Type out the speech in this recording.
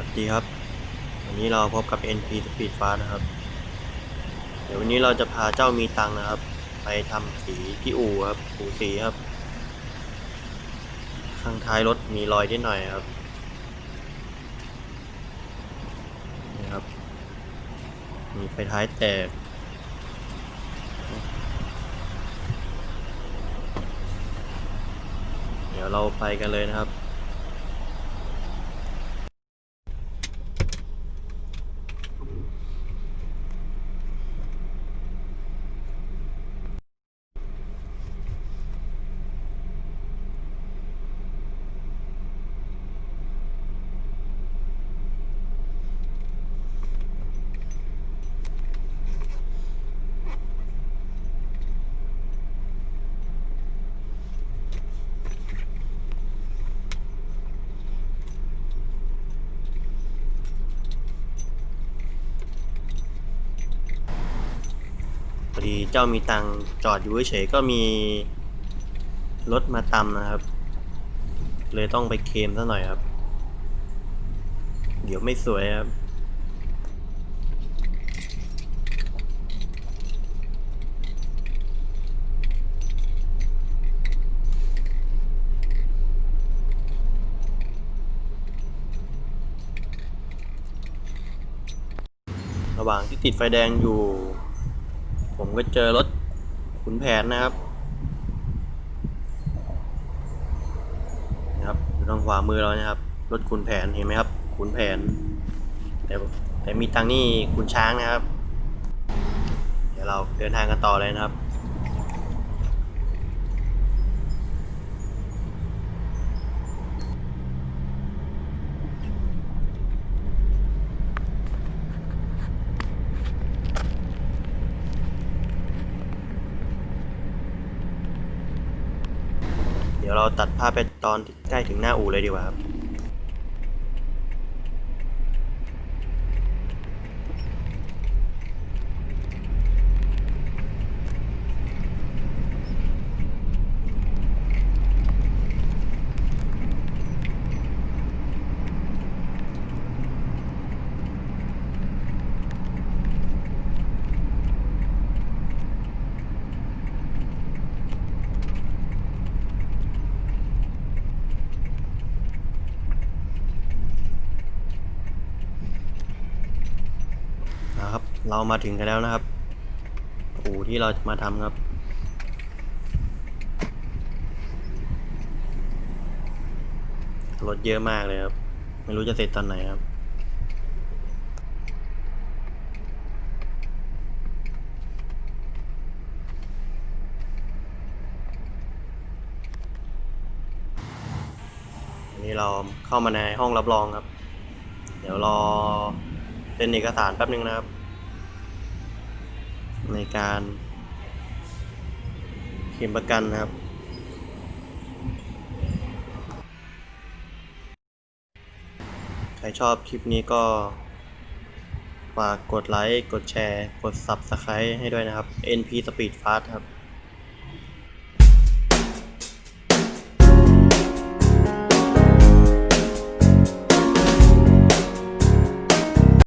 วัสดีครับ วันนี้เราพบกับ NP Speed Fast นะครับ เดี๋ยววันนี้เราจะพาเจ้ามีตังนะครับ ไปทำสีที่อู่ครับอู่สีครับ ข้างท้ายรถมีรอยนิดหน่อยครับนี่ครับ มีไฟท้ายแตกเดี๋ยวเราไปกันเลยนะครับ ดีเจ้ามีตังจอดอยู่เฉยก็มีรถมาตำนะครับ เลยต้องไปเคมซะหน่อยครับ เดี๋ยวไม่สวยครับระหว่างที่ติดไฟแดงอยู่ ผมก็เจอรถขุนแผนนะครับนะครับอยู่ทางขวามือเรานะครับ รถขุนแผนเห็นไหมครับขุนแผน แต่แต่มีตังนี่ขุนช้างนะครับ เดี๋ยวเราเดินทางกันต่อเลยนะครับ เดี๋ยวเราตัดภาพไปตอนใกล้ถึงหน้าอู่เลยดีกว่าครับ เรามาถึงกันแล้วนะครับอู่ที่เราจะมาทำครับ รถเยอะมากเลยครับ ไม่รู้จะเสร็จตอนไหนครับนนี้เราเข้ามาในห้องรับรองครับ เดี๋ยวรอเซ็นเอกสารแป๊บนึงนะครับ ในการเคลมประกันนะครับ ใครชอบคลิปนี้ก็ฝากกดไลค์ กดแชร์ กด Subscribe ให้ด้วยนะครับ NP Speed Fast ครับ